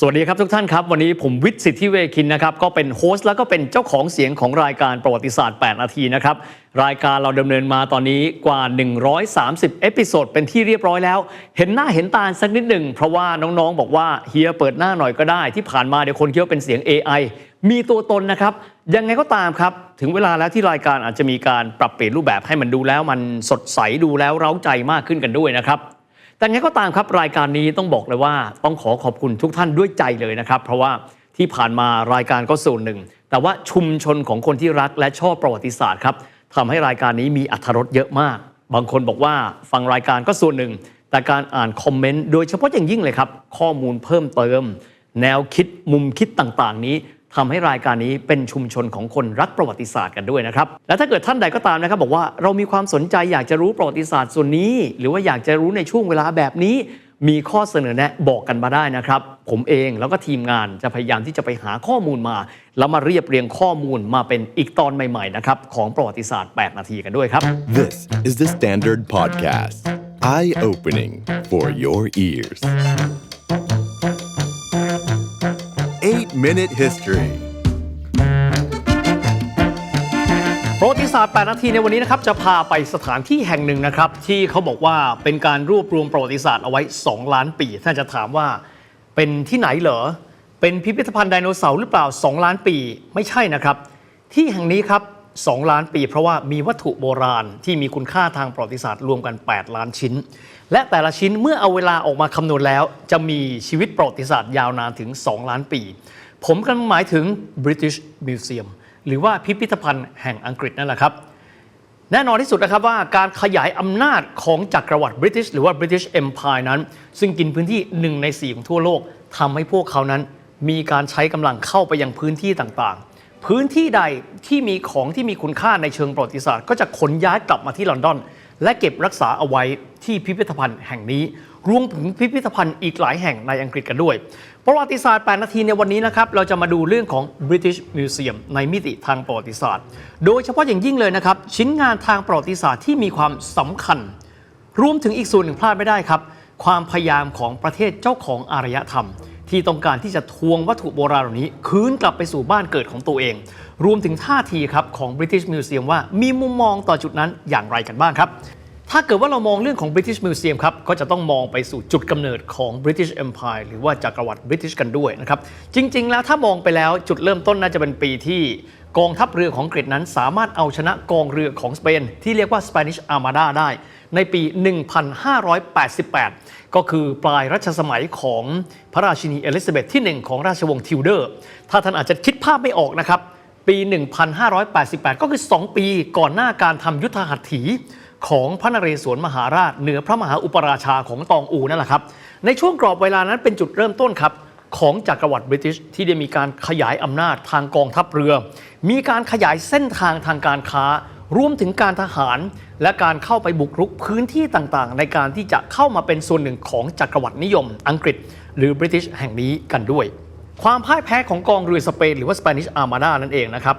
สวัสดีครับทุกท่านครับ วันนี้ผมวิทย์สิทธิเวคินนะครับ ก็เป็นโฮสต์แล้วก็เป็นเจ้าของเสียงของรายการประวัติศาสตร์ 8 นาทีนะครับ รายการเราดำเนินมาตอนนี้กว่า 130 เอพิโซดเป็นที่เรียบร้อยแล้ว เห็นหน้าเห็นตาสักนิดหนึ่ง เพราะว่าน้องๆ บอกว่าเฮียเปิดหน้าหน่อยก็ได้ ที่ผ่านมาเดี๋ยวคนคิดว่าเป็นเสียง AI มีตัวตนนะครับ ยังไงก็ตามครับ ถึงเวลาแล้วที่รายการอาจจะมีการปรับเปลี่ยนรูปแบบให้มันดูแล้วมันสดใสดูแล้วเร้าใจมากขึ้นกันด้วยนะครับ แต่ไงก็ตามครับรายการนี้ต้องบอกเลยว่าต้องขอขอบคุณทุกท่านด้วยใจเลยนะครับ เพราะว่าที่ผ่านมารายการก็ส่วนหนึ่ง แต่ว่าชุมชนของคนที่รักและชอบประวัติศาสตร์ครับทำให้รายการนี้มีอรรถรสเยอะมาก บางคนบอกว่าฟังรายการก็ส่วนหนึ่ง แต่การอ่านคอมเมนต์โดยเฉพาะอย่างยิ่งเลยครับ ข้อมูลเพิ่มเติม แนวคิดมุมคิดต่างๆ นี้ ทำให้รายการนี้เป็นชุมชนของคนรักประวัติศาสตร์กันด้วยนะครับ และถ้าเกิดท่านใดก็ตามนะครับบอกว่าเรามีความสนใจอยากจะรู้ประวัติศาสตร์ส่วนนี้ หรือว่าอยากจะรู้ในช่วงเวลาแบบนี้ มีข้อเสนอแนะบอกกันมาได้นะครับ ผมเองแล้วก็ทีมงานจะพยายามที่จะไปหาข้อมูลมา แล้วมาเรียบเรียงข้อมูลมาเป็นอีกตอนใหม่ๆนะครับของประวัติศาสตร์ 8 นาทีกันด้วยครับ This is the Standard Podcast. Eye opening for your ears. 8 Minute History ประวัติศาสตร์ 8 นาทีในวันนี้นะครับ จะพาไปสถานที่แห่งหนึ่งนะครับ ที่เขาบอกว่าเป็นการรวบรวมประวัติศาสตร์เอาไว้ 2 ล้านปี ท่านจะถามว่าเป็นที่ไหนเหรอ เป็นพิพิธภัณฑ์ไดโนเสาร์หรือเปล่า 2 ล้านปี ไม่ใช่นะครับ ที่แห่งนี้ครับ 2 ล้านปี เพราะว่ามีวัตถุโบราณที่มีคุณค่าทางประวัติศาสตร์รวมกัน 8 ล้านชิ้น และแต่ละชิ้นเมื่อเอาเวลาออกมาคำนวณแล้ว จะมีชีวิตประวัติศาสตร์ยาวนานถึง 2 ล้านปี ผมกำลังหมายถึง British Museum หรือว่าพิพิธภัณฑ์แห่งอังกฤษนั่นแหละครับแน่นอนที่สุดนะครับว่าการขยายอำนาจของจักรวรรดิบริติชหรือว่า British Empire นั้น ซึ่งกินพื้นที่หนึ่งใน 4 ของทั่วโลกทำให้พวกเขานั้น มีการใช้กำลังเข้าไปยังพื้นที่ต่าง พื้นที่ใดที่มีของที่มีคุณค่าในเชิงประวัติศาสตร์ ก็จะขนย้ายกลับมาที่ลอนดอน และเก็บรักษาเอาไว้ที่พิพิธภัณฑ์แห่งนี้ รวมถึงพิพิธภัณฑ์อีกหลายแห่งในอังกฤษกันด้วย ประวัติศาสตร์ 8 นาทีในวันนี้นะครับ เราจะมาดูเรื่องของ British Museum ในมิติทางประวัติศาสตร์ โดยเฉพาะอย่างยิ่งเลยนะครับ ชิ้นงานทางประวัติศาสตร์ที่มีความสำคัญ รวมถึงอีกส่วนหนึ่งพลาดไม่ได้ครับ ความพยายามของประเทศเจ้าของอารยธรรม ที่ต้องการที่จะทวงวัตถุโบราณเหล่านี้ คืนกลับไปสู่บ้านเกิดของตัวเอง รวมถึงท่าทีครับของ British Museum ว่ามีมุมมองต่อจุดนั้นอย่างไรกันบ้างครับถ้าเกิดว่าเรามองเรื่องของ British Museum ครับ ก็จะต้องมองไปสู่จุดกำเนิดของ British Empire หรือว่าจักรวรรดิ British กันด้วยนะครับ จริง ๆ แล้วถ้ามองไปแล้วจุดเริ่มต้นน่าจะเป็นปีที่กองทัพเรือของอังกฤษนั้น สามารถเอาชนะกองเรือของสเปนที่เรียกว่า Spanish Armada ได้ ในปี 1588 ก็คือปลายรัชสมัยของพระราชินีเอลิซาเบธที่ 1 ของราชวงศ์ทิวเดอร์ ถ้าท่านอาจจะคิดภาพไม่ออกนะครับ ปี 1588 ก็คือ 2 ปีก่อนหน้าการทำยุทธหัตถีของพระนเรศวรมหาราช เหนือพระมหาอุปราชาของตองอูนั่นแหละครับ ในช่วงกรอบเวลานั้นเป็นจุดเริ่มต้นครับของจักรวรรดิบริติชที่ได้มีการขยายอำนาจทางกองทัพเรือ มีการขยายเส้นทางทางการค้า รวมถึงการทหารและการเข้าไปบุกรุกพื้นที่ต่างๆ ในการที่จะเข้ามาเป็นส่วนหนึ่งของจักรวรรดินิยม อังกฤษ หรือบริติชแห่งนี้กันด้วย ความพ่ายแพ้ของกองเรือสเปนหรือว่า Spanish Armada นั่นเองนะครับ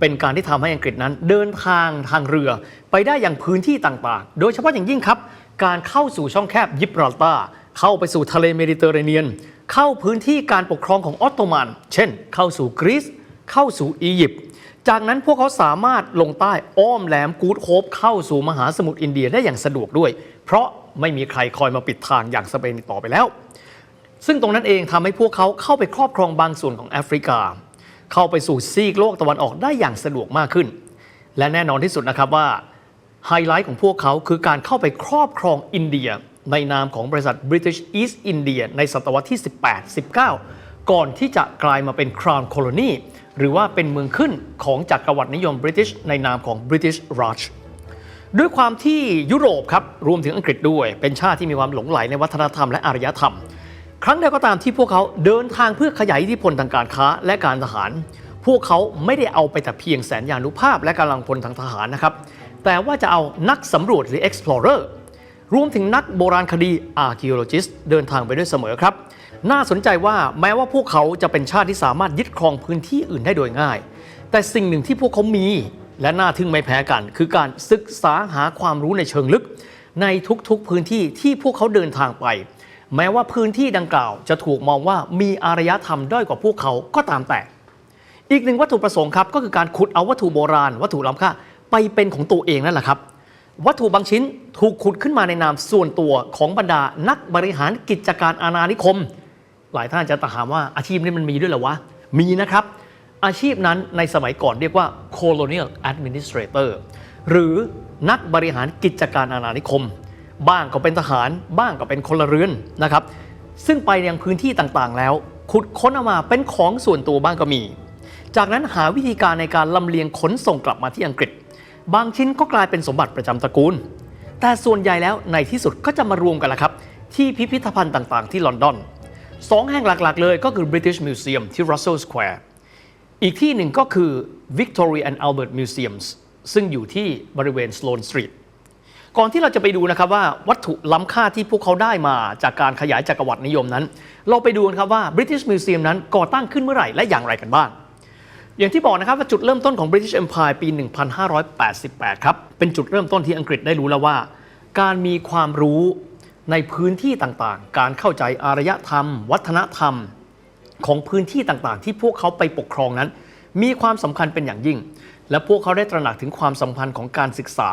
เป็นการที่ทำให้อังกฤษนั้นเดินทางทางเรือไปได้อย่างพื้นที่ต่างๆ โดยเฉพาะอย่างยิ่งครับ การเข้าสู่ช่องแคบยิบราลตาร์เข้าไปสู่ทะเลเมดิเตอร์เรเนียน เข้าพื้นที่การปกครองของออตโตมัน เช่น เข้าสู่กรีซเข้าสู่อียิปต์ จากนั้นพวกเขาสามารถลงใต้อ้อมแหลมกูดโฮปเข้าสู่มหาสมุทรอินเดียได้อย่างสะดวกด้วย เพราะไม่มีใครคอยมาปิดทางอย่างสเปนต่อไปแล้ว ซึ่งตรงนั้นเองทำให้พวกเขาเข้าไปครอบครองบางส่วนของแอฟริกา เข้าไปสู่ซีกโลกตะวันออกได้อย่างสะดวกมากขึ้น และแน่นอนที่สุดนะครับว่าไฮไลท์ของพวกเขาคือการเข้าไปครอบครองอินเดีย ในนามของบริษัท British East India ในศตวรรษที่ 18 19 ก่อนที่จะกลายมาเป็น Crown Colony หรือว่าเป็นเมืองขึ้นของจักรวรรดินิยม British ในนามของ British Raj ด้วยความที่ยุโรปครับรวมถึงอังกฤษด้วย เป็นชาติที่มีความหลงใหลในวัฒนธรรมและอารยธรรม ครั้งใดก็ตามที่พวกเขาเดินทางเพื่อขยายอิทธิพลทางการค้าและการทหาร พวกเขาไม่ได้เอาไปแต่เพียงแสนยานุภาพและกำลังพลทางทหารนะครับ แต่ว่าจะเอานักสำรวจหรือ explorer รวมถึงนักโบราณคดี archaeologist เดินทางไปด้วยเสมอครับ น่าสนใจว่าแม้ว่าพวกเขาจะเป็นชาติที่สามารถยึดครองพื้นที่อื่นได้โดยง่าย แต่สิ่งหนึ่งที่พวกเขามี และน่าทึ่งไม่แพ้กัน คือการศึกษาหาความรู้ในเชิงลึก ในทุกๆพื้นที่ที่พวกเขาเดินทางไป แม้ว่าพื้นที่ดังกล่าวจะถูกมองว่ามีอารยธรรมด้อยกว่าพวกเขาก็ตามแต่ อีกหนึ่งวัตถุประสงค์ครับก็คือการขุดเอาวัตถุโบราณ วัตถุล้ำค่าไปเป็นของตัวเองนั่นแหละครับวัตถุบางชิ้นถูกขุดขึ้นมาในนามส่วนตัวของบรรดานักบริหารกิจการอาณานิคม หลายท่านจะถามว่าอาชีพนี้มันมีด้วยเหรอวะ มีนะครับ อาชีพนั้นในสมัยก่อนเรียกว่า colonial administrator หรือนักบริหารกิจการอาณานิคม บ้างก็เป็นทหาร บ้างก็เป็นคนละเรือนนะครับ ซึ่งไปยังพื้นที่ต่างๆ แล้ว ขุดค้นออกมาเป็นของส่วนตัวบ้างก็มี จากนั้นหาวิธีการในการลำเลียงขนส่งกลับมาที่อังกฤษ บางชิ้นก็กลายเป็นสมบัติประจำตระกูล แต่ส่วนใหญ่แล้วในที่สุดก็จะมารวมกันละครับ ที่พิพิธภัณฑ์ต่างๆ ที่ลอนดอน สองแห่งหลักๆ เลยก็คือ British Museum ที่ Russell Square อีกที่หนึ่งก็คือ Victoria and Albert Museums ซึ่งอยู่ที่บริเวณ Sloane Street ก่อนที่เราจะไปดูนะครับว่าวัตถุล้ำค่าที่พวกเขาได้มาจากการขยายจักรวรรดินิยมนั้น เราไปดูกันครับว่า British Museum นั้นก่อตั้งขึ้นเมื่อไหร่และอย่างไรกันบ้าง อย่างที่บอกนะครับว่าจุดเริ่มต้นของ British Empire ปี 1588 ครับ เป็นจุดเริ่มต้นที่อังกฤษได้รู้แล้วว่า การมีความรู้ ในพื้นที่ต่างๆ การเข้าใจอารยธรรม วัฒนธรรม ของพื้นที่ต่างๆ ที่พวกเขาไปปกครองนั้น มีความสำคัญเป็นอย่างยิ่ง และพวกเขาได้ตระหนักถึงความสัมพันธ์ของการศึกษา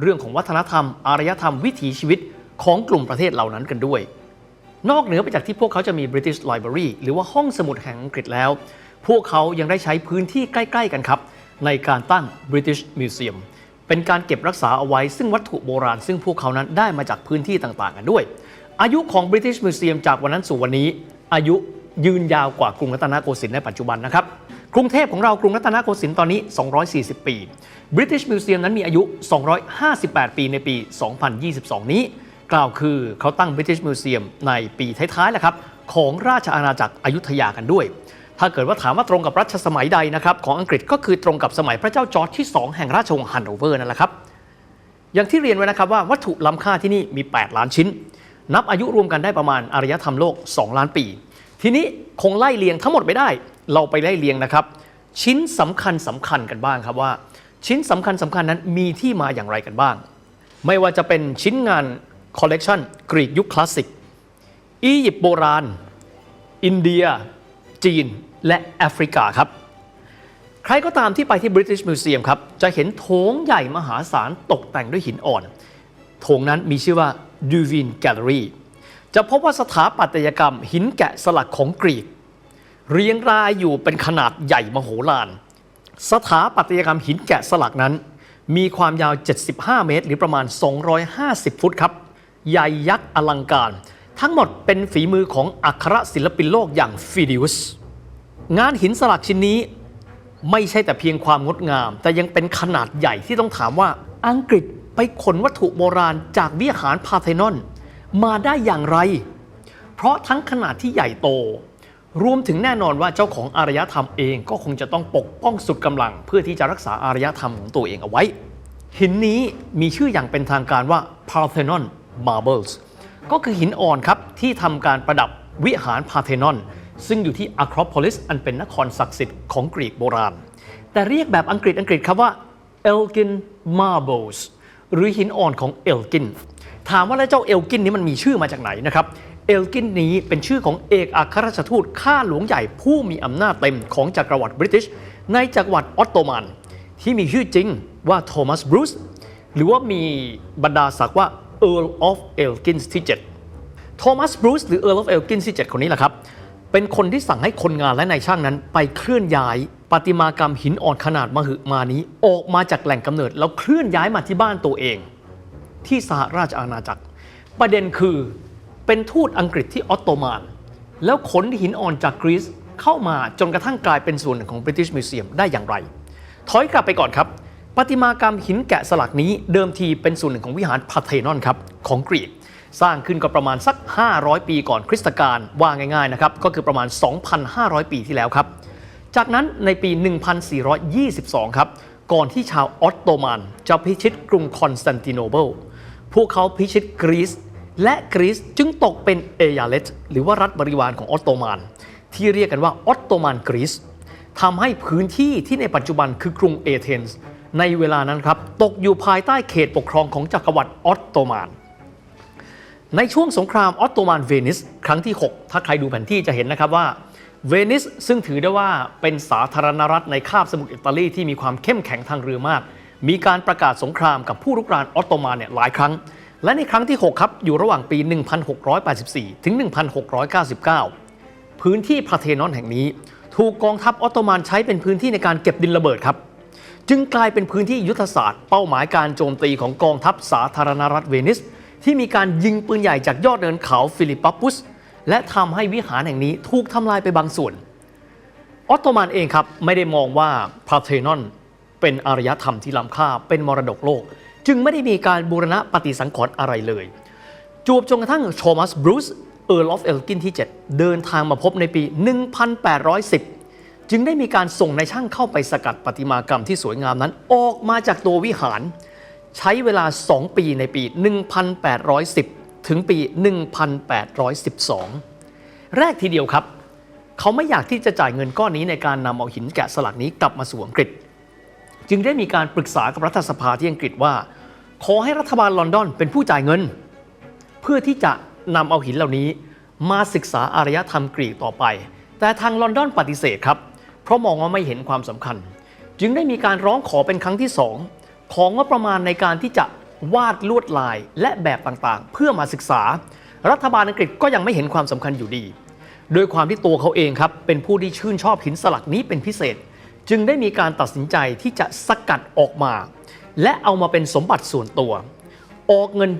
เรื่องของวัฒนธรรม อารยธรรมวิถีชีวิตของกลุ่มประเทศเหล่านั้นกันด้วย นอกเหนือไปจากที่พวกเขาจะมี British Library หรือว่าห้องสมุดแห่งอังกฤษแล้ว พวกเขายังได้ใช้พื้นที่ใกล้ ๆ กันครับ ในการตั้ง British Museum เป็นการเก็บรักษาเอาไว้ซึ่งวัตถุโบราณ ซึ่งพวกเขานั้นได้มาจากพื้นที่ต่างๆ กันด้วย อายุของ British Museum จากวันนั้นสู่วันนี้ อายุยืนยาวกว่ากรุงรัตนโกสินทร์ในปัจจุบันนะครับกรุงเทพของเรากรุงรัตนโกสินทร์ตอนนี้ 240 ปี British Museum นั้นมีอายุ 258 ปีในปี 2022 นี้ กล่าวคือเขาตั้ง British Museum ในปีท้ายๆแหละครับของราชอาณาจักรอยุธยากันด้วย ถ้าเกิดว่าถามว่าตรงกับรัชสมัยใดนะครับของอังกฤษก็คือตรงกับสมัยพระเจ้าจอร์จที่ 2 แห่งราชวงศ์ฮันโนเวอร์นั่นแหละครับ อย่างที่เรียนไว้นะครับว่าวัตถุล้ำค่าที่นี่มี 8 ล้านชิ้น นับอายุรวมกันได้ประมาณอารยธรรมโลก 2 ล้านปี ทีนี้คงไล่เลียงทั้งหมดไม่ได้ เราไปไล่เลียงนะครับ ชิ้นสำคัญสำคัญกันบ้างครับว่า ชิ้นสำคัญสำคัญนั้นมีที่มาอย่างไรกันบ้าง ไม่ว่าจะเป็นชิ้นงานคอลเลกชันกรีกยุคคลาสสิกอียิปต์โบราณ อินเดีย จีนและแอฟริกาครับ ใครก็ตามที่ไปที่ British Museum ครับ จะเห็นโถงใหญ่มหาศาลตกแต่งด้วยหินอ่อน โถงนั้นมีชื่อว่า Duvin Gallery จะพบว่าสถาปัตยกรรมหินแกะสลักของกรีก เรียงรายอยู่เป็นขนาดใหญ่มโหฬารสถาปัตยกรรมหินแกะสลักนั้น มีความยาว 75 เมตร หรือประมาณ 250 ฟุตครับ ใหญ่ยักษ์อลังการ ทั้งหมดเป็นฝีมือของอัครศิลปินโลกอย่างฟิดิอุสงานหินสลักชิ้นนี้ไม่ใช่แต่เพียงความงดงาม แต่ยังเป็นขนาดใหญ่ที่ต้องถามว่าอังกฤษไปขนวัตถุโบราณจากวิหารพาร์เทนอน มาได้อย่างไร เพราะทั้งขนาดที่ใหญ่โต รวมถึงแน่นอนว่าเจ้าของอารยธรรมเองก็คงจะต้องปกป้องสุดกำลัง เพื่อที่จะรักษาอารยธรรมของตัวเองเอาไว้ หินนี้มีชื่ออย่างเป็นทางการว่า Parthenon Marbles ก็คือหินอ่อนครับที่ทำการประดับวิหารพาเทนอน ซึ่งอยู่ที่อะครอ p อลิสอันเป็นนครศักดิ์สิทธิ์ของกรีกโบราณ แต่เรียกแบบอังกฤษอังกฤษครับว่า Elgin Marbles หรือหินอ่อนของเอลกิน ถามว่าแล้วเจ้าเอลกินนี้มันมีชื่อมาจากไหนนะครับ เอลกินนี้เป็นชื่อของเอกอัครราชทูตข้าหลวงใหญ่ผู้มีอำนาจเต็มของจักรวรรดิบริติช ในจักรวรรดิออตโตมัน ที่มีชื่อจริงว่าโทมัสบรูซหรือว่ามีบรรดาศักดิ์ว่า Earl of Elgin ที่ 7 โทมัสบรูซหรือ Earl of Elgin ที่ 7 คนนี้แหละครับ เป็นคนที่สั่งให้คนงานและนายช่างนั้น ไปเคลื่อนย้ายประติมากรรมหินอ่อนขนาดมหึมานี้ ออกมาจากแหล่งกำเนิด แล้วเคลื่อนย้ายมาที่บ้านตัวเอง ที่สหราชอาณาจักร ประเด็นคือเป็นทูตอังกฤษที่ออตโตมัน แล้วขนหินอ่อนจากกรีซเข้ามาจนกระทั่งกลายเป็นส่วนหนึ่งของ British Museum ได้อย่างไร ถอยกลับไปก่อนครับ ประติมากรรมหินแกะสลักนี้เดิมทีเป็นส่วนหนึ่งของวิหารพาเทนอนครับของกรีก สร้างขึ้นก็ประมาณสัก 500 ปีก่อนคริสตกาลว่าง่ายๆนะครับก็คือประมาณ 2,500 ปีที่แล้วครับ จากนั้นในปี 1422 ครับก่อนที่ชาวออตโตมันจะพิชิตกรุงคอนสแตนติโนเบิลพวกเขาพิชิตกรีซและกรีซจึงตกเป็นเอยาเลตหรือว่ารัฐบริวารของออตโตมันที่เรียกกันว่าออตโตมันกรีซทำให้พื้นที่ที่ในปัจจุบันคือกรุงเอเธนส์ ในเวลานั้นครับตกอยู่ภายใต้เขตปกครองของจักรวรรดิออตโตมัน ในช่วงสงครามออตโตมันเวนิสครั้งที่ 6 ถ้าใครดูแผนที่จะเห็นนะครับว่าเวนิสซึ่งถือได้ว่าเป็นสาธารณรัฐในคาบสมุทรอิตาลีที่มีความเข้มแข็งทางเรือมาก มีการประกาศสงครามกับผู้รุกรานออตโตมันเนี่ยหลายครั้ง และในครั้งที่ 6 ครับอยู่ระหว่างปี 1684 ถึง 1699 พื้นที่พาเทนอนแห่งนี้ ถูกกองทัพออตโตมันใช้เป็นพื้นที่ในการเก็บดินระเบิดครับ จึงกลายเป็นพื้นที่ยุทธศาสตร์เป้าหมายการโจมตีของกองทัพสาธารณรัฐเวนิส ที่มีการยิงปืนใหญ่จากยอดเนินเขาฟิลิปปัปุส และทำให้วิหารแห่งนี้ถูกทำลายไปบางส่วน ออตโตมันเองครับไม่ได้มองว่าพาเทนอนเป็นอารยธรรมที่ล้ำค่าเป็นมรดกโลก จึงไม่ได้มีการบูรณะปฏิสังขรณ์อะไรเลย จวบจนกระทั่งโทมัสบรูซเอ r ร์ลอฟเอลกินที่ 7 เดินทางมาพบในปี 1810 จึงได้มีการส่งนายช่างเข้าไปสกัดประติมากรรมที่สวยงามนั้น ออกมาจากตัววิหาร ใช้เวลา 2 ปีในปี 1810 ถึงปี 1812 แรกทีเดียวครับ เขาไม่อยากที่จะจ่ายเงินก้อนนี้ในการนำเอาหินแกะสลักนี้กลับมาสู่อังกฤษ จึงได้มีการปรึกษากับรัฐสภาที่อังกฤษว่า ขอให้รัฐบาลลอนดอนเป็นผู้จ่ายเงิน เพื่อที่จะนำเอาหินเหล่านี้มาศึกษาอารยธรรมกรีกต่อไป แต่ทางลอนดอนปฏิเสธครับ ราะมองว่าไม่เห็นความสำคัญ จึงได้มีการร้องขอเป็นครั้งที่สองของงบประมาณในการที่จะวาดลวดลายและแบบต่างๆ เพื่อมาศึกษา รัฐบาลอังกฤษก็ยังไม่เห็นความสำคัญอยู่ดีโดยความที่ตัวเขาเองครับเป็นผู้ที่ชื่นชอบหินสลักนี้เป็นพิเศษ จึงได้มีการตัดสินใจที่จะสกัดออกมา และเอามาเป็นสมบัติส่วนตัว ออกเงิน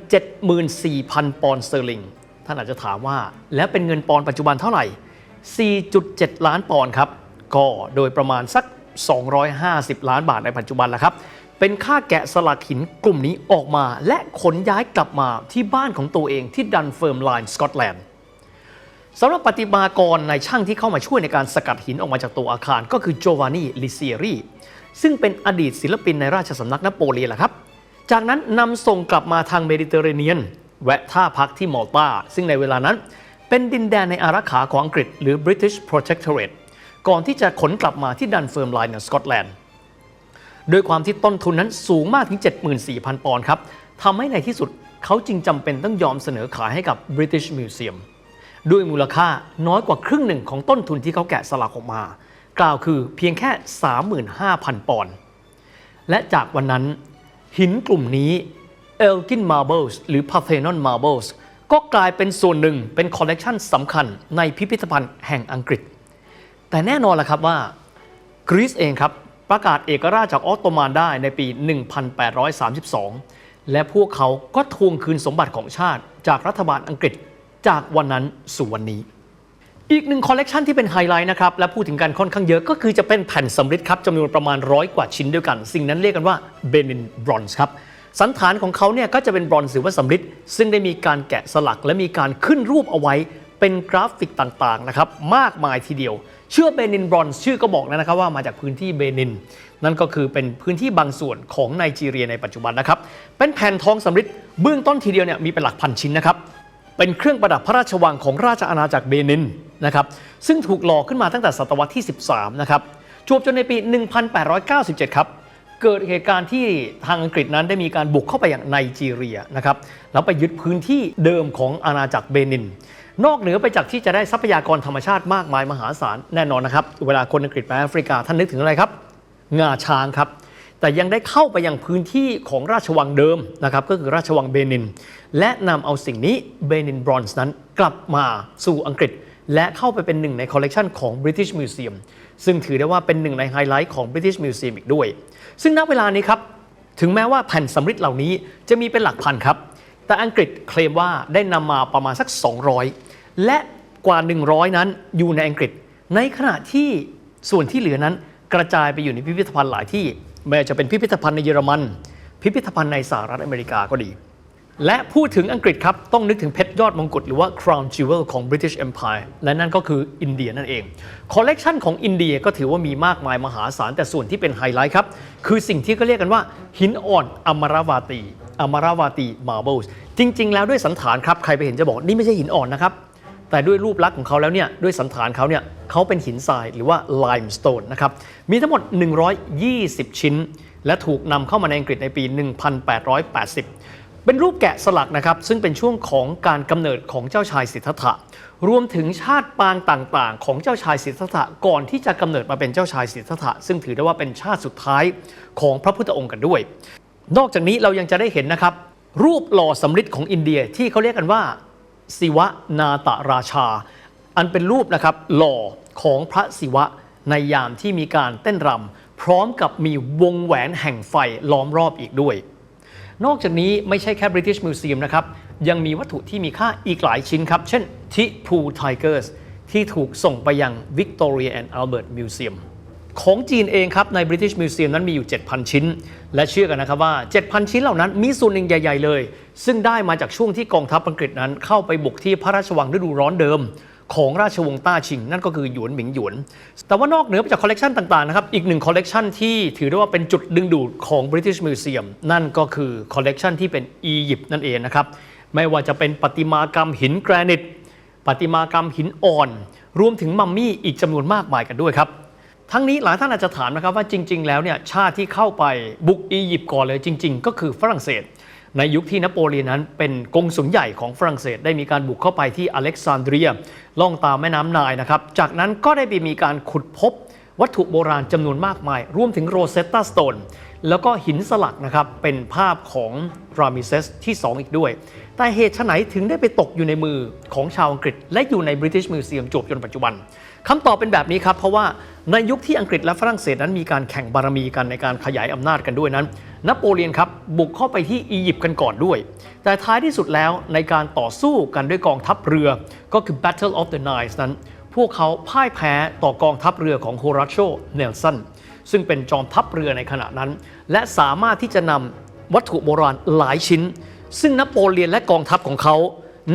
74,000 ปอนด์สเตอร์ลิงท่านอาจจะถามว่า แล้วเป็นเงินปอนด์ปัจจุบันเท่าไหร่ 4.7 ล้านปอนด์ครับ ก็โดยประมาณสัก 250 ล้านบาทในปัจจุบันแหละครับ เป็นค่าแกะสลักหินกลุ่มนี้ออกมา และขนย้ายกลับมาที่บ้านของตัวเองที่ดันเฟิร์มไลน์สกอตแลนด์สำหรับปฏิมากรในช่างที่เข้ามาช่วยในการสกัดหินออกมาจากตัวอาคารก็คือโจวานนีลิเซียรีซึ่งเป็นอดีตศิลปินในราชสำนักนโปเลียนแหละครับ จากนั้นนำส่งกลับมาทางเมดิเตอร์เรเนียน แวะท่าพักที่มอลตาซึ่งในเวลานั้นเป็นดินแดนในอารักขาของอังกฤษหรือ British Protectorate ก่อนที่จะขนกลับมาที่ดันเฟิร์มไลน์ในสกอตแลนด์โดยความที่ต้นทุนนั้นสูงมากถึง 74,000 ปอนด์ครับทำให้ในที่สุดเขาจึงจำเป็นต้องยอมเสนอขายให้กับ British Museum ด้วยมูลค่าน้อยกว่าครึ่งหนึ่งของต้นทุนที่เขาแกะสลักออกมา กล่าวคือเพียงแค่ 35,000 ปอนด์และจากวันนั้น หินกลุ่มนี้ Elgin Marbles หรือ Parthenon Marbles ก็กลายเป็นส่วนหนึ่งเป็นคอลเลกชันสำคัญในพิพิธภัณฑ์แห่งอังกฤษ แต่แน่นอนล่ะครับว่ากรีซเองครับประกาศเอกราชจากออตโตมันได้ในปี 1832 และพวกเขาก็ทวงคืนสมบัติของชาติ จากรัฐบาลอังกฤษจากวันนั้นสู่วันนี้ อีกหนึ่งคอลเลกชันที่เป็นไฮไลท์นะครับ และพูดถึงกันค่อนข้างเยอะก็คือจะเป็นแผ่นสำริดครับจำนวนประมาณร้อยกว่าชิ้นด้วยกัน สิ่งนั้นเรียกกันว่าเบนินบรอนซ์ครับสันฐานของเขาเนี่ยก็จะเป็นบรอนซ์หรือว่าสำริดซึ่งได้มีการแกะสลักและมีการขึ้นรูปเอาไว้ เป็นกราฟิกต่างๆนะครับมากมายทีเดียว เชื่อเบนินบรอนซ์ชื่อก็บอกแล้วนะครับว่ามาจากพื้นที่เบนิน นั่นก็คือเป็นพื้นที่บางส่วนของไนจีเรียในปัจจุบันนะครับ เป็นแผ่นทองสำริดเบื้องต้นทีเดียวเนี่ยมีเป็นหลักพันชิ้นนะครับเป็นเครื่องประดับพระราชวังของราชอาณาจักรเบนินนะครับซึ่งถูกหล่อขึ้นมาตั้งแต่ศตวรรษที่ 13 นะครับจวบจนในปี 1897 ครับเกิดเหตุการณ์ที่ทางอังกฤษนั้นได้มีการบุกเข้าไปอย่างไนจีเรียนะครับแล้วไปยึดพื้นที่เดิมของอาณาจักรเบนิน นอกเหนือไปจากที่จะได้ทรัพยากรธรรมชาติมากมายมหาศาลแน่นอนนะครับ เวลาคนอังกฤษไปแอฟริกาท่านนึกถึงอะไรครับ งาช้างครับ แต่ยังได้เข้าไปยังพื้นที่ของราชวังเดิมนะครับก็คือราชวังเบนิน และนำเอาสิ่งนี้เบนินบรอนซ์นั้นกลับมาสู่อังกฤษ และเข้าไปเป็นหนึ่งในคอลเลกชันของ British Museum ซึ่งถือได้ว่าเป็นหนึ่งในไฮไลท์ของ British Museum อีกด้วย ซึ่งณเวลานี้ครับถึงแม้ว่าแผ่นสำริดเหล่านี้จะมีเป็นหลักพันครับ แต่อังกฤษเคลมว่าได้นำมาประมาณสัก 200 และกว่า 100 นั้นอยู่ในอังกฤษ ในขณะที่ส่วนที่เหลือนั้นกระจายไปอยู่ในพิพิธภัณฑ์หลายที่ไม่ว่าจะเป็นพิพิธภัณฑ์ในเยอรมัน พิพิธภัณฑ์ในสหรัฐอเมริกาก็ดี และพูดถึงอังกฤษครับ ต้องนึกถึงเพชรยอดมงกุฎหรือว่า crown jewel ของ British Empire และนั่นก็คืออินเดียนั่นเองคอลเลกชันของอินเดียก็ถือว่ามีมากมายมหาศาลแต่ส่วนที่เป็นไฮไลท์ครับ คือสิ่งที่ก็เรียกกันว่า หินอ่อนอมราวาตีอมราวาตีมาร์เบิลจริง ๆ แล้วด้วยสันฐานครับใครไปเห็นจะบอกนี่ไม่ใช่หินอ่อนนะครับ แต่ด้วยรูปลักษณ์ของเขาแล้วเนี่ยด้วยสันฐานเขาเนี่ยเขาเป็นหินทรายหรือว่า limestone นะครับมีทั้งหมด 120 ชิ้น และถูกนำเข้ามาในอังกฤษในปี 1880 เป็นรูปแกะสลักนะครับซึ่งเป็นช่วงของการกำเนิดของเจ้าชายสิทธัตถะรวมถึงชาติปางต่างๆ ของเจ้าชายสิทธัตถะก่อนที่จะกำเนิดมาเป็นเจ้าชายสิทธัตถะซึ่งถือได้ว่าเป็นชาติสุดท้ายของพระพุทธองค์กันด้วย นอกจากนี้เรายังจะได้เห็นนะครับรูปหล่อสำริดของอินเดียที่เขาเรียกกันว่า ศิวะนาตราชา อันเป็นรูปนะครับหล่อของพระศิวะในยามที่มีการเต้นรำพร้อมกับมีวงแหวนแห่งไฟล้อมรอบอีกด้วย นอกจากนี้ไม่ใช่แค่ British Museum นะครับ ยังมีวัตถุที่มีค่าอีกหลายชิ้นครับ เช่นทิพูไทเกอร์สที่ถูกส่งไปยัง Victoria and Albert Museum ของจีนเองครับใน British Museum นั้นมีอยู่ 7,000 ชิ้น และเชื่อกันนะครับว่า 7,000 ชิ้นเหล่านั้นมีส่วนหนึ่งใหญ่ ๆ เลย ซึ่งได้มาจากช่วงที่กองทัพอังกฤษนั้น เข้าไปบุกที่พระราชวังฤดูร้อนเดิม ของราชวงศ์ต้าชิง นั่นก็คือหยวนหมิงหยวน แต่ว่านอกเหนือไปจากคอลเลกชันต่างๆนะครับอีกหนึ่งคอลเลกชันที่ถือได้ว่าเป็นจุดดึงดูดของ British Museum นั่นก็คือคอลเลกชันที่เป็นอียิปต์นั่นเองนะครับไม่ว่าจะเป็นประติมากรรมหินแกรนิตประติมากรรมหินอ่อน รวมถึงมัมมี่อีกจำนวนมากมายกันด้วยครับ ทั้งนี้หลายท่านอาจจะถามนะครับว่าจริง ๆ แล้วเนี่ยชาติที่เข้าไปบุกอียิปต์ก่อนเลยจริง ๆ ก็คือฝรั่งเศส ในยุคที่นโปเลียนนั้นเป็นกงสุลใหญ่ของฝรั่งเศส ได้มีการบุกเข้าไปที่อเล็กซานเดรียล่องตามแม่น้ำไนายนะครับจากนั้นก็ได้ไปมีการขุดพบวัตถุโบราณจำนวนมากมาย รวมถึงโรเซตตาสโตนแล้วก็หินสลักนะครับ เป็นภาพของรามิเซสที่ 2 อีกด้วย แต่เหตุไฉนถึงได้ไปตกอยู่ในมือของชาวอังกฤษ และอยู่ใน British Museum จวบจนปัจจุบัน คำตอบเป็นแบบนี้ครับ เพราะว่าในยุคที่อังกฤษและฝรั่งเศสนั้นมีการแข่งบารมีกันในการขยายอำนาจกันด้วยนั้น นโปเลียนครับบุกเข้าไปที่อียิปต์กันก่อนด้วย แต่ท้ายที่สุดแล้วในการต่อสู้กันด้วยกองทัพเรือก็คือ Battle of the Nile นั้น พวกเขาพ่ายแพ้ต่อกองทัพเรือของโฮราโชเนลสันซึ่งเป็นจอมทัพเรือในขณะนั้น และสามารถที่จะนำวัตถุโบราณหลายชิ้น ซึ่งนโปเลียนและกองทัพของเขา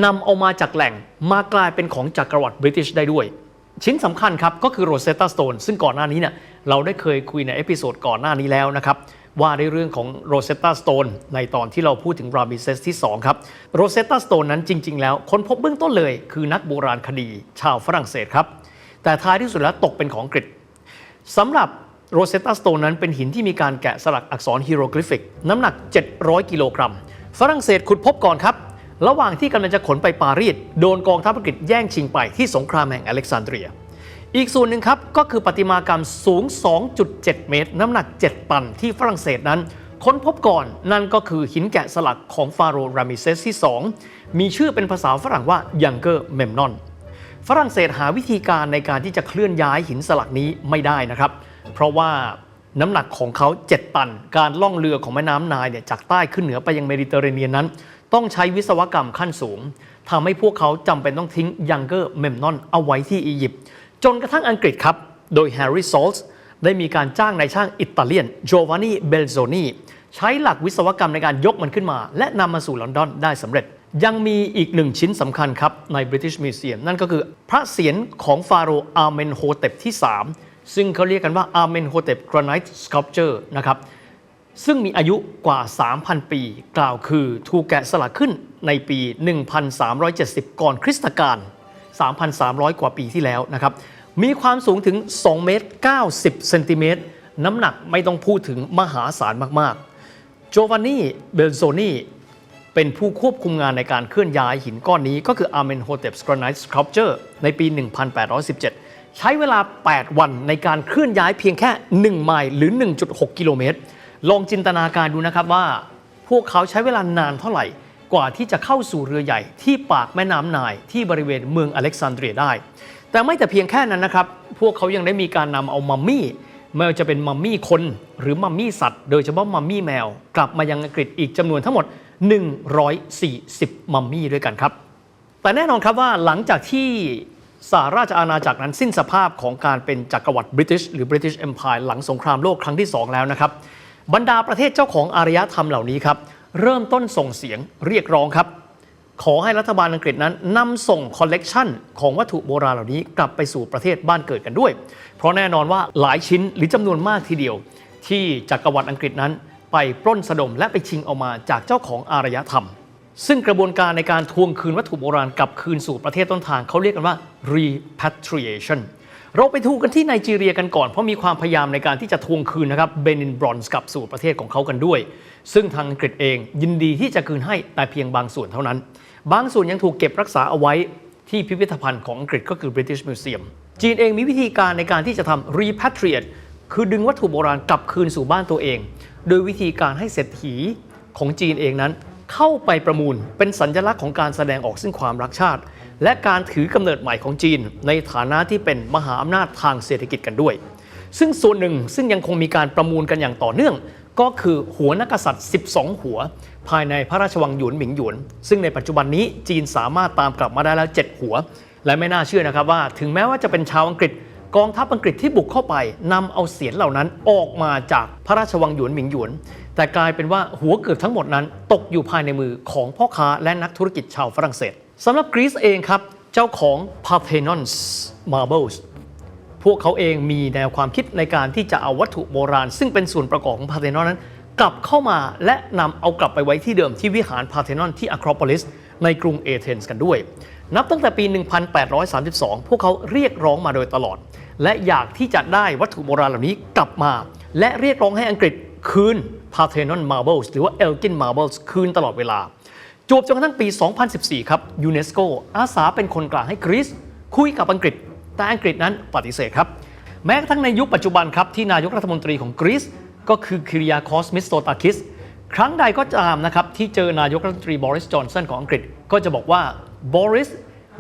นำเอามาจากแหล่งมากลายเป็นของจักรวรรดิบริติชได้ด้วย ชิ้นสำคัญครับก็คือโรเซตตาสโตนซึ่งก่อนหน้านี้เนี่ยเราได้เคยคุยในเอพิโซดก่อนหน้านี้แล้วนะครับว่าในเรื่องของโรเซตตาสโตนในตอนที่เราพูดถึงรามิเซสที่ 2 ครับโรเซตตาสโตนนั้นจริง ๆ แล้วค้นพบเบื้องต้นเลยคือนักโบราณคดีชาวฝรั่งเศสครับ แต่ท้ายที่สุดแล้วตกเป็นของอังกฤษสำหรับโรเซตตาสโตนนั้นเป็นหินที่มีการแกะสลักอักษรฮีโรกลิฟิก น้ำหนัก 700 กิโลกรัมฝรั่งเศสขุดพบก่อนครับ ระหว่างที่กำลังจะขนไปปารีสโดนกองทัพอังกฤษแย่งชิงไปที่สงครามแห่งอเล็กซานเดรีย อีกส่วนหนึ่งครับก็คือประติมากรรมสูง 2.7 เมตร น้ำหนัก 7 ตันที่ฝรั่งเศสนั้น ค้นพบก่อนนั่นก็คือหินแกะสลักของฟาโรห์รามิเซสที่ 2 มีชื่อเป็นภาษาฝรั่งว่ายังเกอร์เมมนอนฝรั่งเศสหาวิธีการในการที่จะเคลื่อนย้ายหินสลักนี้ไม่ได้นะครับ เพราะว่าน้ำหนักของเขา 7 ตัน การล่องเรือของแม่น้ำนายเนี่ยจากใต้ขึ้นเหนือไปยังเมดิเตอร์เรเนียนนั้น ต้องใช้วิศวกรรมขั้นสูงทำให้พวกเขาจำเป็นต้องทิ้งยังเกอร์เมมนอนเอาไว้ที่อียิปต์จนกระทั่งอังกฤษครับ โดยแฮร์รี่ซอลส์ได้มีการจ้างนายช่างอิตาเลียนโจวานนีเบลโซนีใช้หลักวิศวกรรมในการยกมันขึ้นมา และนำมาสู่ลอนดอนได้สำเร็จ ยังมีอีกหนึ่งชิ้นสำคัญครับ ใน British Museum นั่นก็คือพระเศียรของฟาโรห์อาเมนโฮเตปที่ 3 ซึ่งเขาเรียกกันว่าอาเมนโฮเตป Granite Sculpture นะครับ ซึ่งมีอายุกว่า 3,000 ปี กล่าวคือถูกแกะสลักขึ้นในปี 1370 ก่อนคริสตกาล3,300 กว่าปีที่แล้วนะครับ มีความสูงถึง 2 เมตร 90 เซนติเมตร น้ำหนักไม่ต้องพูดถึงมหาศาลมากๆ โจวานนี่ เบลโซนีเป็นผู้ควบคุมงานในการเคลื่อนย้ายหินก้อนนี้ก็คือ Amenhotep Granite Sculpture ในปี 1817 ใช้เวลา 8 วันในการเคลื่อนย้ายเพียงแค่ 1 ไมล์หรือ 1.6 กิโลเมตร ลองจินตนาการดูนะครับว่า พวกเขาใช้เวลานานเท่าไหร่ กว่าที่จะเข้าสู่เรือใหญ่ที่ปากแม่น้ำนายที่บริเวณเมืองอเล็กซานเดรียได้ แต่ไม่แต่เพียงแค่นั้นนะครับ พวกเขายังได้มีการนำเอามัมมี่ไม่ว่าจะเป็นมัมมี่คนหรือมัมมี่สัตว์ โดยเฉพาะมัมมี่แมว กลับมายังอังกฤษอีกจำนวนทั้งหมด 140 มัมมี่ด้วยกันครับ แต่แน่นอนครับว่าหลังจากที่สหราชอาณาจักรนั้นสิ้นสภาพของการเป็นจักรวรรดิบริติชหรือ British Empire หลังสงครามโลกครั้งที่ 2 แล้วนะครับ บรรดาประเทศเจ้าของอารยธรรมเหล่านี้ครับ เริ่มต้นส่งเสียงเรียกร้องครับ ขอให้รัฐบาลอังกฤษนั้นนำส่งคอลเลกชันของวัตถุโบราณเหล่านี้กลับไปสู่ประเทศบ้านเกิดกันด้วย เพราะแน่นอนว่าหลายชิ้นหรือจำนวนมากทีเดียว ที่จักรวรรดิอังกฤษนั้น ไปปล้นสะดมและไปชิงเอามาจากเจ้าของอารยธรรม ซึ่งกระบวนการในการทวงคืนวัตถุโบราณกลับคืนสู่ประเทศต้นทางเขาเรียกกันว่า repatriation เราไปทูกันที่ไนจีเรียกันก่อน เพราะมีความพยายามในการที่จะทวงคืนนะครับเบนินบรอนซ์กลับสู่ประเทศของเขากันด้วย ซึ่งทางอังกฤษเองยินดีที่จะคืนให้แต่เพียงบางส่วนเท่านั้น บางส่วนยังถูกเก็บรักษาเอาไว้ที่พิพิธภัณฑ์ของอังกฤษก็คือ British Museum จีนเองมีวิธีการในการที่จะทำ repatriate คือดึงวัตถุโบราณกลับคืนสู่บ้านตัวเอง โดยวิธีการให้เศรษฐีของจีนเองนั้น เข้าไปประมูลเป็นสัญลักษณ์ของการแสดงออกซึ่งความรักชาติ และการถือกำเนิดใหม่ของจีน ในฐานะที่เป็นมหาอำนาจทางเศรษฐกิจกันด้วย ซึ่งส่วนหนึ่งซึ่งยังคงมีการประมูลกันอย่างต่อเนื่อง ก็คือหัวนักษัตริย์ 12 หัว ภายในพระราชวังหยวนหมิงหยวน ซึ่งในปัจจุบันนี้จีนสามารถตามกลับมาได้แล้ว 7 หัว และไม่น่าเชื่อนะครับว่า ถึงแม้ว่าจะเป็นชาวอังกฤษกองทัพอังกฤษที่บุกเข้าไปนำเอาเสียนเหล่านั้นออกมาจากพระราชวังหยวนหมิงหยวน แต่กลายเป็นว่าหัวเกือบทั้งหมดนั้น ตกอยู่ภายในมือของพ่อค้าและนักธุรกิจชาวฝรั่งเศส สำหรับกรีซเองครับ เจ้าของ Parthenon Marbles พวกเขาเองมีแนวความคิดในการที่จะเอาวัตถุโบราณ ซึ่งเป็นส่วนประกอบของพาร์เธนอนนั้น กลับเข้ามาและนำเอากลับไปไว้ที่เดิมที่วิหารพาร์เธนอนที่อะครอโพลิสในกรุงเอเธนส์กันด้วย นับตั้งแต่ปี 1832 พวกเขาเรียกร้องมาโดยตลอด และอยากที่จะได้วัตถุโบราณเหล่านี้กลับมา และเรียกร้องให้อังกฤษคืน Parthenon Marbles หรือว่า Elgin Marbles คืนตลอดเวลา จวบจนกระทั่งปี 2014 ครับยูเนสโกอาสาเป็นคนกลางให้กรีซคุยกับอังกฤษ แต่อังกฤษนั้นปฏิเสธครับ แม้กระทั่งในยุคปัจจุบันครับ ที่นายกรัฐมนตรีของกรีซก็คือคิริยาคอสมิสโตตาคิส ครั้งใดก็ตามนะครับที่เจอนายกรัฐมนตรีบริสจอนสันของอังกฤษ ก็จะบอกว่าบริส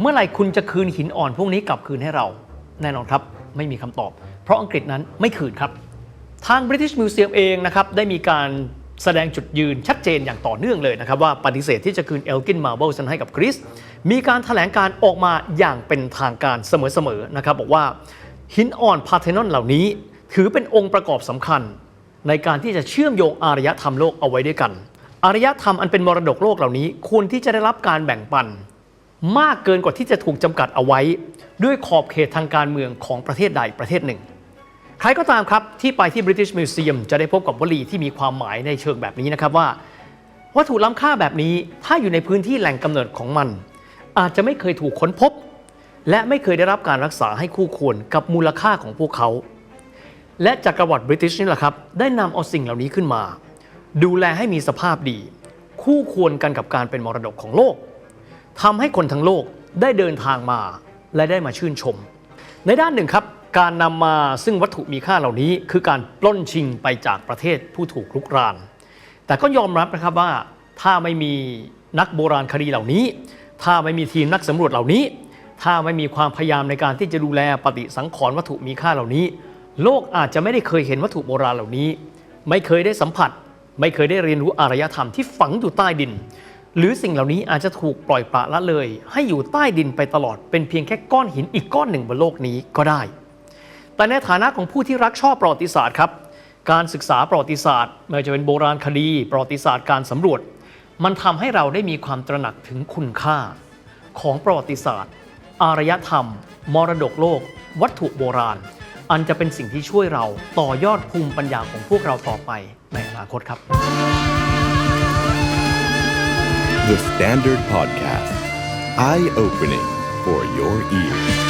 เมื่อไหร่คุณจะคืนหินอ่อนพวกนี้กลับคืนให้เรา แน่นอนครับ ไม่มีคำตอบ เพราะอังกฤษนั้นไม่คืนครับ ทาง British Museum เองนะครับได้มีการ แสดงจุดยืนชัดเจนอย่างต่อเนื่องเลยนะครับว่าปฏิเสธที่จะคืน Elgin Marble นั้นให้กับกรีซมีการถแถลงการออกมาอย่างเป็นทางการเสมอๆนะครับบอกว่าหินอ่อนพาเทนอนเหล่านี้ ถือเป็นองค์ประกอบสำคัญ ในการที่จะเชื่อมโยงอารยธรรมโลกเอาไว้ด้วยกัน อารยธรรมอันเป็นมรดกโลกเหล่านี้ควรที่จะได้รับการแบ่งปัน มากเกินกว่าที่จะถูกจำกัดเอาไว้ ด้วยขอบเขตทางการเมืองของประเทศใดประเทศหนึ่ง ใครก็ตามครับที่ไปที่ British Museum จะได้พบกับวลีที่มีความหมายในเชิงแบบนี้นะครับว่า วัตถุล้ำค่าแบบนี้ถ้าอยู่ในพื้นที่แหล่งกำเนิดของมัน อาจจะไม่เคยถูกค้นพบ และไม่เคยได้รับการรักษาให้คู่ควรกับมูลค่าของพวกเขา และจักรวรรดิบริติชนี่แหละครับ ได้นำเอาสิ่งเหล่านี้ขึ้นมา ดูแลให้มีสภาพดี คู่ควรกันกับการเป็นมรดกของโลกทำให้คนทั้งโลกได้เดินทางมาและได้มาชื่นชม ในด้านหนึ่งครับ การนำมาซึ่งวัตถุมีค่าเหล่านี้ คือการปล้นชิงไปจากประเทศผู้ถูกลุกราน แต่ก็ยอมรับนะครับว่าถ้าไม่มีนักโบราณคดีเหล่านี้ ถ้าไม่มีทีมนักสำรวจเหล่านี้ ถ้าไม่มีความพยายามในการที่จะดูแลปฏิสังขรณ์วัตถุมีค่าเหล่านี้ โลกอาจจะไม่ได้เคยเห็นวัตถุโบราณเหล่านี้ ไม่เคยได้สัมผัส ไม่เคยได้เรียนรู้อารยธรรมที่ฝังอยู่ใต้ดิน หรือสิ่งเหล่านี้อาจจะถูกปล่อยปละละเลย ให้อยู่ใต้ดินไปตลอดเป็นเพียงแค่ก้อนหินอีกก้อนหนึ่งบนโลกนี้ก็ได้ แต่ในฐานะของผู้ที่รักชอบประวัติศาสตร์ครับ การศึกษาประวัติศาสตร์ไม่ว่าจะเป็นโบราณคดีประวัติศาสตร์การสำรวจ มันทำให้เราได้มีความตระหนักถึงคุณค่า ของประวัติศาสตร์ อารยธรรม มรดกโลก วัตถุโบราณ อันจะเป็นสิ่งที่ช่วยเราต่อยอดภูมิปัญญาของพวกเราต่อไปในอนาคตครับ The Standard Podcast. Eye opening for your ears.